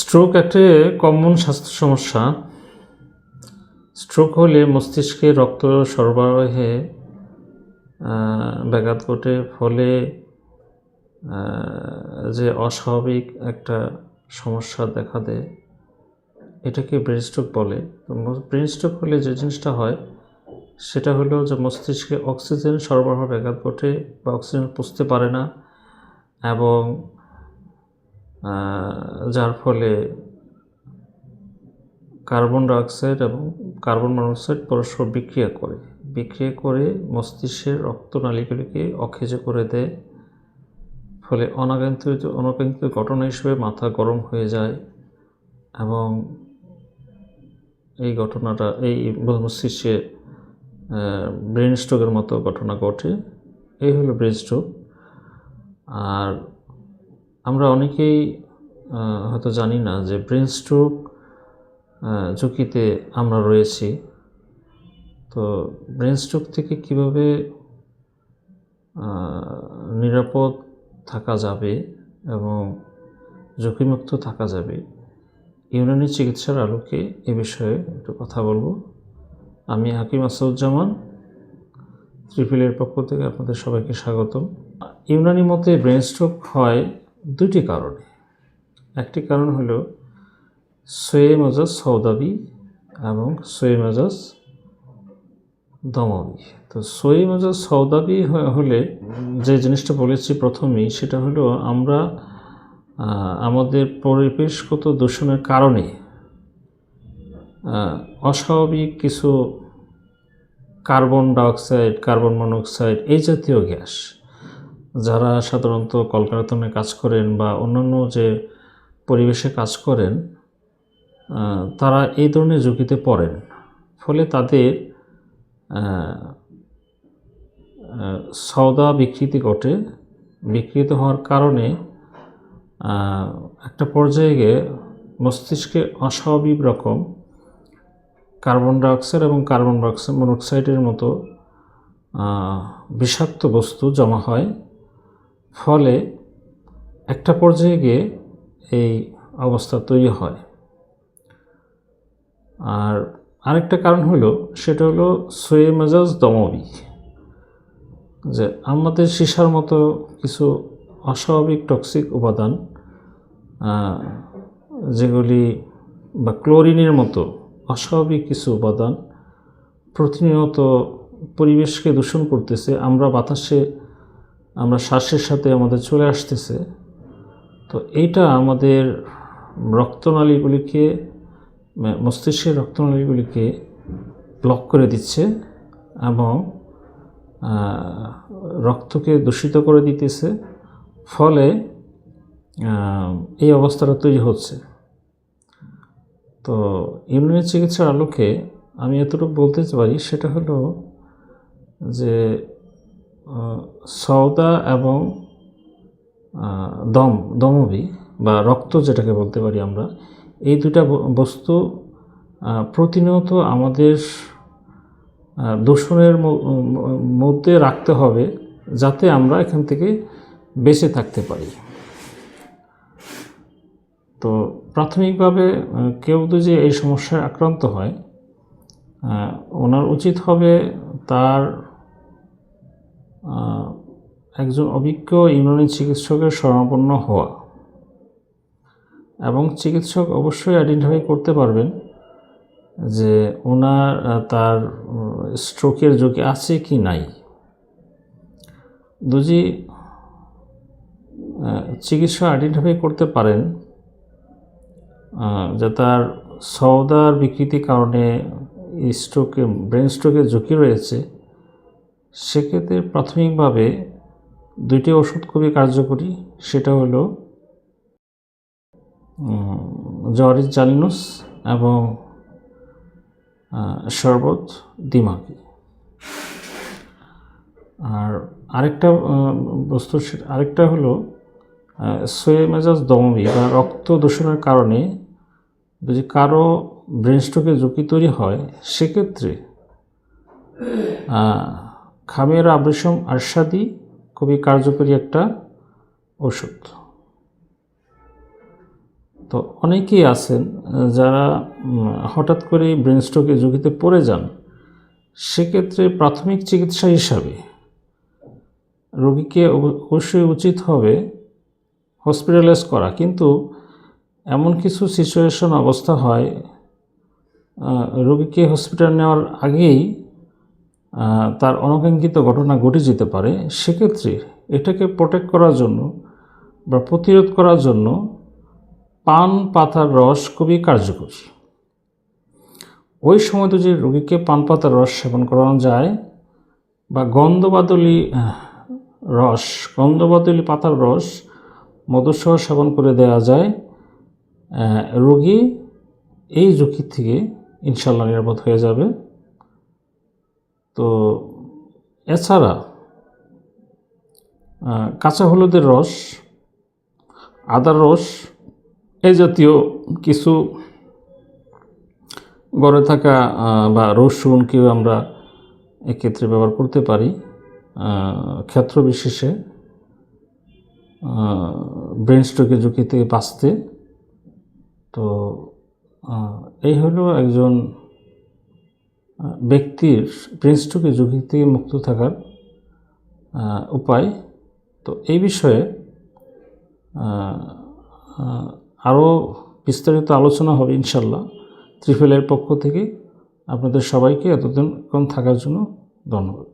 Stroke একটি common স্বাস্থ্য সমস্যা। স্ট্রোক হলে মস্তিষ্কে রক্ত সরবরাহে ব্যাঘাত ঘটে, ফলে যে অস্বাভাবিক একটা সমস্যা দেখা দেয়, এটাকে ব্রেন স্ট্রোক বলে। ব্রেন স্ট্রোক হলে যে জিনিসটা হয়, সেটা হলো যে মস্তিষ্কে অক্সিজেন সরবরাহ ব্যাঘাত ঘটে বা অক্সিজেন পুষতে পারে না, এবং যার ফলে কার্বন ডাইঅক্সাইড এবং কার্বন মনোক্সাইড পরস্পর বিক্রিয়া করে। বিক্রিয়া করে মস্তিষ্কের রক্তনালীগুলিকে অকেজো করে দেয়। ফলে অনাকাঙ্ক্ষিত অনাকাঙ্ক্ষিত ঘটনা হিসেবে মাথা গরম হয়ে যায় এবং এই ঘটনাটা, এই মস্তিষ্কে ব্রেন স্ট্রোকের মতো ঘটনা ঘটে। এই হলো ব্রেন স্ট্রোক। আর আমরা অনেকেই হয়তো জানি না যে ব্রেন স্ট্রোক ঝুঁকিতে আমরা রয়েছি। তো ব্রেন স্ট্রোক থেকে কীভাবে নিরাপদ থাকা যাবে এবং ঝুঁকিমুক্ত থাকা যাবে, ইউনানি চিকিৎসার আলোকে এ বিষয়ে একটু কথা বলব। আমি হাকিম আসাদুজ্জামান ত্রিপিলের পক্ষ থেকে আপনাদের সবাইকে স্বাগতম। ইউনানি মতে ব্রেন স্ট্রোক হয় দুটি কারণে। একটি কারণ হলো সোয়ে মজাজ সৌদাবি এবং সোয়ে মজাজ দমাবি তো সোয়ে মজাজ সৌদাবি হলে যে জিনিসটা বলেছি প্রথমেই, সেটা হলো আমরা আমাদের পরিবেশগত দূষণের কারণে অস্বাভাবিক কিছু কার্বন ডাইঅক্সাইড, কার্বন মনোক্সাইড এই জাতীয় গ্যাস যারা সাধারণত কলকারখানায় কাজ করেন বা অন্যান্য যে পরিবেশে কাজ করেন তারা এই ধরনের ঝুঁকিতে পড়েন। ফলে তাদের সওদা বিকৃতি ঘটে। বিকৃত হওয়ার কারণে একটা পর্যায়ে গিয়ে মস্তিষ্কে অস্বাভাবিক রকম কার্বন ডাইঅক্সাইড এবং কার্বন ডাইঅক্সাইড মনোক্সাইডের মতো বিষাক্ত বস্তু জমা হয়। ফলে একটা পর্যায়ে গিয়ে এই অবস্থা তৈরি হয়। আর আরেকটা কারণ হলো, সেটা হলো সোয়ে মেজাজ দমবি, যে আমাদের সীসার মতো কিছু অস্বাভাবিক টক্সিক উপাদান যেগুলি বা ক্লোরিনের মতো অস্বাভাবিক কিছু উপাদান প্রতিনিয়ত পরিবেশকে দূষণ করতেছে, আমরা বাতাসে শ্বাসের সাথে আমাদের চলে আসতেছে। তো এইটা আমাদের রক্তনালীগুলিকে মস্তিষ্কের রক্তনালীগুলিকে ব্লক করে দিচ্ছে এবং রক্তকে দূষিত করে দিতেছে। ফলে এই অবস্থাটা তৈরি হচ্ছে। তো ইউনানি চিকিৎসার আলোকে আমি এতটুকু বলতে পারি, সেটা হলো যে সওদা এবং দম, দমবি বা রক্ত যেটাকে বলতে পারি আমরা, এই দুটা বস্তু প্রতিনিয়ত আমাদের দূষণের মধ্যে রাখতে হবে যাতে আমরা এখান থেকে বেঁচে থাকতে পারি। তো প্রাথমিকভাবে কেউ যদি এই সমস্যায় আক্রান্ত হয় ওনার উচিত হবে তার একজন অভিজ্ঞ ইউনানি চিকিৎসকের শরণাপন্ন হওয়া। এবং চিকিৎসক অবশ্যই আইডেন্টিফাই করতে পারবেন যে ওনার তার স্ট্রোকের ঝুঁকি আছে কি নাই। যদি আহ, চিকিৎসক আইডেন্টিফাই করতে পারেন যে তার সওদার বিকৃতির কারণে স্ট্রোকে ব্রেন স্ট্রোকের ঝুঁকি রয়েছে। সেক্ষেত্রে প্রাথমিকভাবে দুইটি ওষুধ খুবই কার্যকরী, সেটা হলো জরিস জালিনুস এবং শরবত দিমাকি আর আরেকটা বস্তু আরেকটা হলো সোয়ে মেজাজ দমবি বা রক্ত দূষণের কারণে যদি কারও ব্রেন স্ট্রোকের ঝুঁকি তৈরি হয়, সেক্ষেত্রে খামের আবৃষম আরশাদি, খুবই কার্যকরী একটা ওষুধ তো অনেকেই আছেন, যারা হঠাৎ করে ব্রেন স্ট্রোকের ঝুঁকিতে পড়ে যান, সেক্ষেত্রে প্রাথমিক চিকিৎসা হিসাবে রোগীকে অব- অবশ্যই উচিত হবে হসপিটালাইজ করা। কিন্তু এমন কিছু সিচুয়েশন অবস্থা হয় রোগীকে হসপিটাল নেওয়ার আগেই তার অনাকাঙ্ক্ষিত ঘটনা ঘটে যেতে পারে, সেক্ষেত্রে এটাকে প্রোটেক্ট করার জন্য বা প্রতিরোধ করার জন্য পান পাতার রস খুবই কার্যকরী। ওই সময় তো যে রোগীকে পান পাতার রস সেবন করানো যায় বা গন্ধবাদলি রস, গন্ধবাদলি পাতার রস মধুসহ সেবন করে দেওয়া যায় রোগী এই ঝুঁকি থেকে ইনশাল্লাহ নিরাপদ হয়ে যাবে। তো এছাড়া কাঁচা হলুদের রস আদার রস এই জাতীয় কিছু গড়ে থাকা বা রসুনকেও আমরা এক্ষেত্রে ব্যবহার করতে পারি ক্ষেত্র বিশেষে ব্রেন ঝুঁকি থেকে বাঁচতে। তো এই হলো একজন ব্যক্তির প্রিন্সটুকে ঝুঁকি থেকে মুক্ত থাকার উপায়। তো এই বিষয়ে আরও বিস্তারিত আলোচনা হবে ইনশাল্লাহ ত্রিফেলের পক্ষ থেকে আপনাদের সবাইকে এতদিন কম থাকার জন্য ধন্যবাদ।